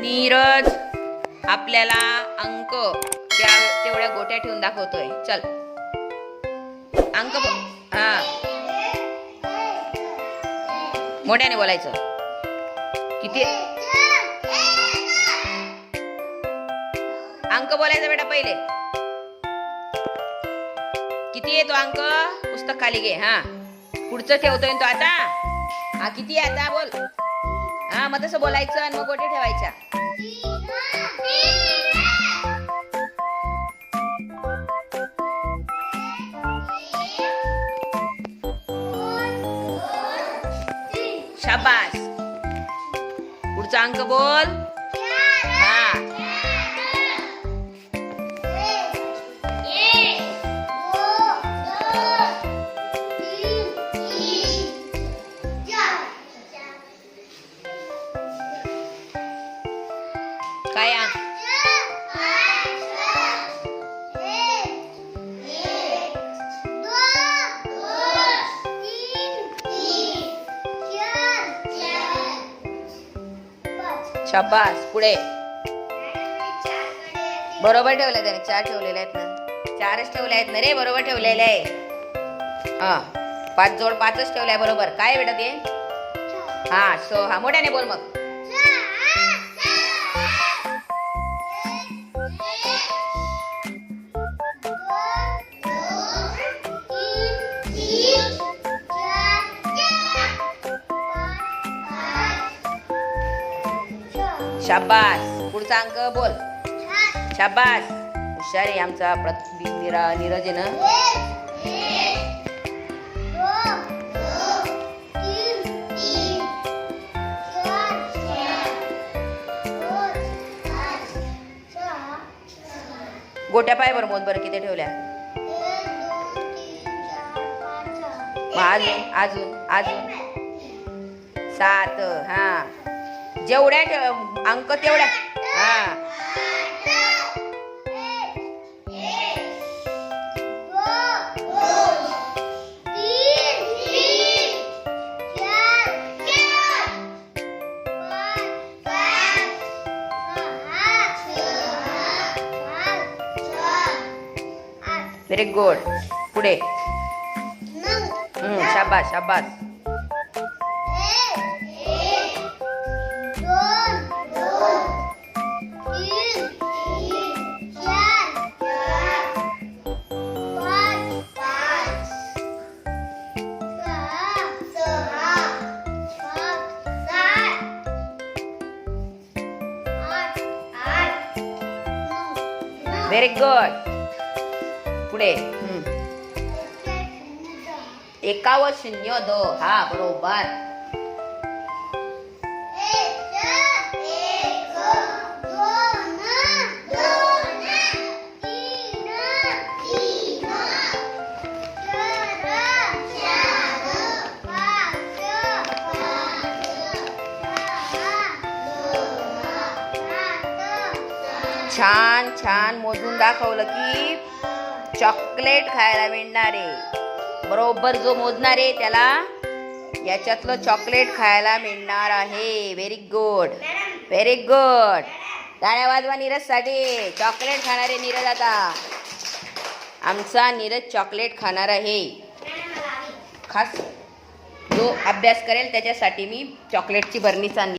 नीरज आपल्याला अंक त्या तेवढ्या गोट्या ठेवून दाखवतोय. चल. अंक हा. मोठ्याने बोलायचं. किती? अंक बोलायचं बेटा पहिले. किती येतो अंक? पुस्तक खाली घे. हा. पुढचं ठेवतोय तो आता? हा किती आता? बोल. हा मग तसं बोलायचं आणि मग गोटी ठेवायच्या. शाबास. पुढचा अंक बोल. हा. शाबास पुढे. बरोबर ठेवलंय त्याने चार ठेवलेले आहेत ना. चारच ठेवले आहेत ना रे बरोबर ठेवलेले आहे. हा पाच जोड पाचच ठेवलाय बरोबर. काय बेटा ते? हा सो हा मोठ्याने बोल मग. शाबास. पुढचा अंक बोल. शाबास. हुशार आहे आमचा प्रत- निरा नीरज आहे ना? गोट्या पाय बरं मोद बरं किती ठेवल्या? अजून अजून अजून. सात हा. जेवढ्या अंक तेवढ्या. हा. व्हेरी गुड पुढे. शाबास शाबास. व्हेरी गुड पुढे हम्म. एकावन्न शून्य दो हा बरोबर छान छान मोजून दाखवलं की चॉकलेट खायला मिळणार. आहे बरोबर जो मोजणार आहे त्याला याच्यातलं चॉकलेट खायला मिळणार आहे. व्हेरी गुड व्हेरी गुड टाळ्या वाजवा नीरजसाठी. चॉकलेट खाणार आहे नीरज आता. आमचा नीरज चॉकलेट खाणार आहे. खास जो अभ्यास करेल त्याच्यासाठी मी चॉकलेटची बर्नीच आणली